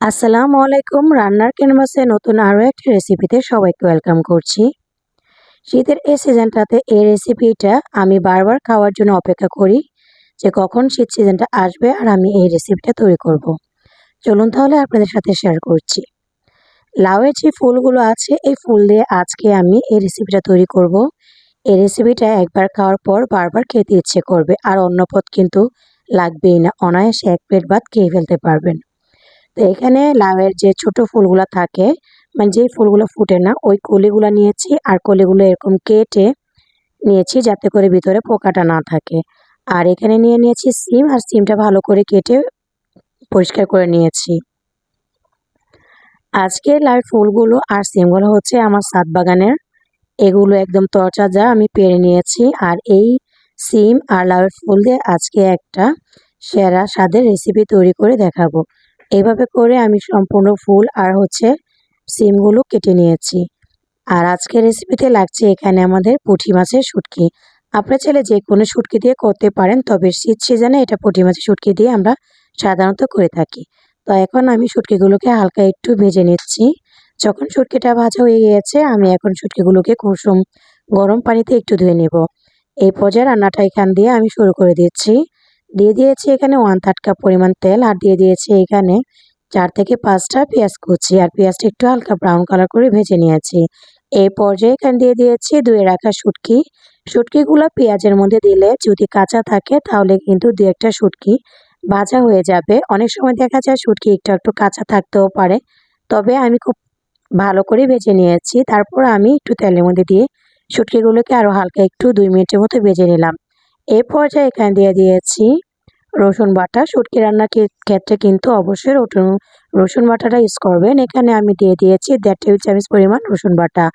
আসসালামু আলাইকুম, রান্নার ক্যানভাসে নতুন আরও একটি রেসিপিতে সবাইকে ওয়েলকাম করছি শীতের এই সিজনটাতে এই রেসিপিটা আমি বারবার খাওয়ার জন্য অপেক্ষা করি যে কখন শীত সিজনটা আসবে আর আমি এই রেসিপিটা তৈরি করব। চলুন তাহলে আপনাদের সাথে শেয়ার করছি লাউয়ের যে ফুলগুলো আছে, এই ফুল দিয়ে আজকে আমি এই রেসিপিটা তৈরি করব। এই রেসিপিটা একবার খাওয়ার পর বারবার খেতে ইচ্ছে করবে, আর অন্য পথ কিন্তু লাগবেই না, অনায়াসে এক প্লেট ভাত খেয়ে ফেলতে পারবেন তো এখানে লাউয়ের যে ছোট ফুলগুলো থাকে মানে যেই ফুলগুলো ফুটে না, ওই কলিগুলো নিয়েছি আর কলিগুলো এরকম কেটে নিয়েছি যাতে করে ভিতরে পোকাটা না থাকে। আর এখানে নিয়ে নিয়েছি সিম, আর সিমটা ভালো করে কেটে পরিষ্কার করে নিয়েছি। আজকে লাউয়ের ফুলগুলো আর সিমগুলো হচ্ছে আমার সাত বাগানের। এগুলো একদম তরচাজা আমি পেরে নিয়েছি। আর এই সিম আর লাউয়ের ফুল দিয়ে আজকে একটা সেরা স্বাদের রেসিপি তৈরি করে দেখাবো। এভাবে করে আমি সম্পূর্ণ ফুল আর হচ্ছে সিমগুলো কেটে নিয়েছি। আর আজকের রেসিপিতে লাগছে এখানে আমাদের পুঁটি মাছের শুটকি। আপনারা চাইলে যে কোনো শুটকি দিয়ে করতে পারেন, তবে শীত সিজনে এটা পুঁটি মাছের শুটকি দিয়ে আমরা সাধারণত করে থাকি। তো এখন আমি শুটকিগুলোকে হালকা একটু ভেজে নিচ্ছি। যখন শুটকিটা ভাজা হয়ে গিয়েছে, আমি এখন শুটকিগুলোকে কুসুম গরম পানিতে একটু ধুয়ে নেব। এই পর্যায়ে রান্নাটা এখান দিয়ে আমি শুরু করে দিচ্ছি। দিয়ে দিয়েছি এখানে ওয়ান থার্ড কাপ পরিমাণ তেল আর দিয়ে দিয়েছি এখানে চার থেকে পাঁচটা পেঁয়াজ কুচি। আর পেঁয়াজটা একটু হালকা ব্রাউন কালার করে ভেজে নিয়েছি। এই পর্যায়ে এখানে দিয়ে দিয়েছি ধুয়ে রাখা শুটকি। শুটকিগুলো পেঁয়াজের মধ্যে দিলে যদি কাঁচা থাকে তাহলে কিন্তু দু একটা শুটকি ভাজা হয়ে যাবে। অনেক সময় দেখা যায় শুটকি একটু একটু কাঁচা থাকতেও পারে। তবে আমি খুব ভালো করে ভেজে নিয়েছি। তারপর আমি একটু তেলের মধ্যে দিয়ে শুটকিগুলোকে আরও হালকা একটু দুই মিনিটের মতো ভেজে নিলাম। এই পর্যায়ে এখানে দিয়ে দিয়েছি রসুন বাটা। শুটকি রান্নার ক্ষেত্রে কিন্তু অবশ্যই রসুন বাটাটা ইউজ করবেন। এখানে আমি দিয়ে দিয়েছি দেড় টেবিল চামচ পরিমাণ রসুন বাটা।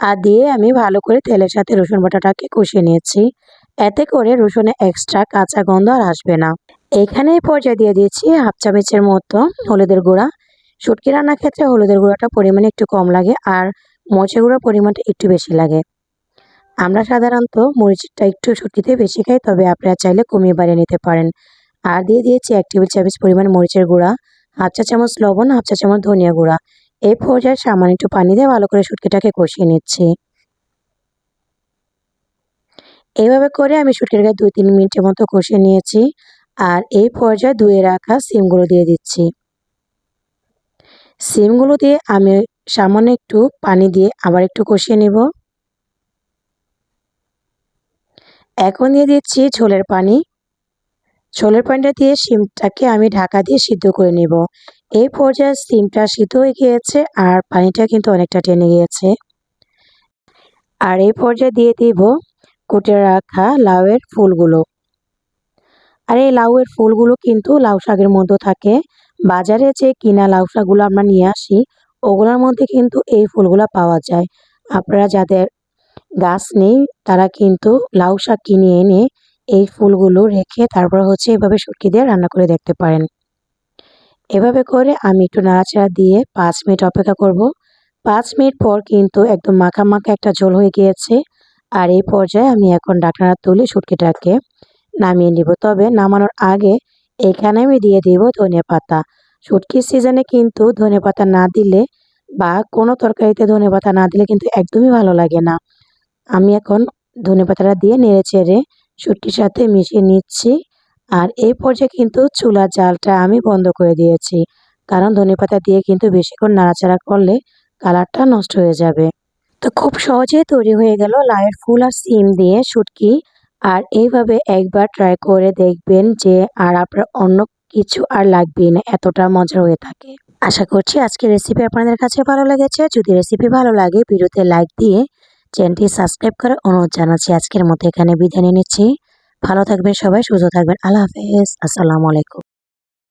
আর দিয়ে আমি ভালো করে তেলের সাথে রসুন বাটাটাকে কষিয়ে নিয়েছি। এতে করে রসুনে এক্সট্রা কাঁচা গন্ধ আর আসবে না। এখানে পর্যায়ে দিয়ে দিয়েছি হাফ চামচের মতো হলুদের গুঁড়া। শুটকি রান্নার ক্ষেত্রে হলুদের গুঁড়াটা পরিমাণে একটু কম লাগে আর মরিচের গুঁড়া পরিমাণটা একটু বেশি লাগে। আমরা সাধারণত মরিচটা একটু শুটকিতে বেশি খাই, তবে আপনারা চাইলে কমিয়ে বাড়িয়ে নিতে পারেন। আর দিয়ে দিয়েছি এক টেবিল চামচ পরিমাণ মরিচের গুঁড়া, হাফ চা চামচ লবণ, হাফ চা চামচ ধনিয়া গুঁড়া। এই পর্যায়ে সামান্য একটু পানি দিয়ে ভালো করে শুটকিটাকে কষিয়ে নিচ্ছি। এইভাবে করে আমি শুটকিটাকে দুই তিন মিনিটের মতো কষিয়ে নিয়েছি। আর এই পর্যায়ে ধুয়ে রাখা সিমগুলো দিয়ে দিচ্ছি। সিমগুলো দিয়ে আমি সামান্য একটু পানি দিয়ে আবার একটু কষিয়ে নিব। এখন দিয়ে দিচ্ছি ঝোলের পানি। ছোলের পানিটা দিয়ে সিমটাকে আমি ঢাকা দিয়ে সিদ্ধ করে নেব। এই পর্যায়ে সিমটা সিদ্ধ হয়ে গিয়েছে আর পানিটা কিন্তু অনেকটা টেনে গিয়েছে। আর এই পর্যায়ে দিয়ে দিব কুটে রাখা লাউয়ের ফুলগুলো। আর এই লাউয়ের ফুলগুলো কিন্তু লাউ শাকের মধ্যে থাকে। বাজারে যে কিনা লাউ শাকগুলো আমরা নিয়ে আসি, ওগুলোর মধ্যে কিন্তু এই ফুলগুলো পাওয়া যায়। আপনারা যাদের গাছ নেই, তারা কিন্তু লাউ শাক কিনে এনে এই ফুলগুলো রেখে তারপর হচ্ছে এভাবে শুটকি দিয়ে রান্না করে দেখতে পারেন। এভাবে করে আমি একটু নাড়াচাড়া দিয়ে পাঁচ মিনিট অপেক্ষা করব। পাঁচ মিনিট পর কিন্তু একদম মাখা মাখা একটা ঝোল হয়ে গিয়েছে। আর এই পর্যায়ে আমি এখন ডাকনাটা তুলে শুটকিটাকে নামিয়ে নিব। তবে নামানোর আগে এখানে আমি দিয়ে দিব ধনে পাতা। শুটকির সিজনে কিন্তু ধনে পাতা না দিলে বা কোনো তরকারিতে ধনে পাতা না দিলে কিন্তু একদমই ভালো লাগে না। আমি এখন ধনে পাতাটা দিয়ে নেড়ে চেড়ে শুটকির সাথে মিশিয়ে নিচ্ছি। আর এই পর্যায়ে কিন্তু চুলার জালটা আমি বন্ধ করে দিয়েছি। কারণ ধনেপাতা দিয়ে কিন্তু বেশিক্ষণ নাড়াচাড়া করলে কালারটা নষ্ট হয়ে যাবে। তো খুব সহজে তৈরি হয়ে গেল লায়ের ফুল আর সিম দিয়ে শুটকি আর এইভাবে একবার ট্রাই করে দেখবেন যে আর আপনার অন্য কিছু আর লাগবেই না, এতটা মজার হয়ে থাকে। আশা করছি আজকে রেসিপি আপনাদের কাছে ভালো লেগেছে। যদি রেসিপি ভালো লাগে, ভিডিওতে লাইক দিয়ে চ্যানেলটি সাবস্ক্রাইব করে অনুরোধ জানাচ্ছি আজকের মতো এখানে বিদায় নিচ্ছি। ভালো থাকবেন সবাই, সুস্থ থাকবেন। আল্লাহ হাফেজ। আসসালামু আলাইকুম।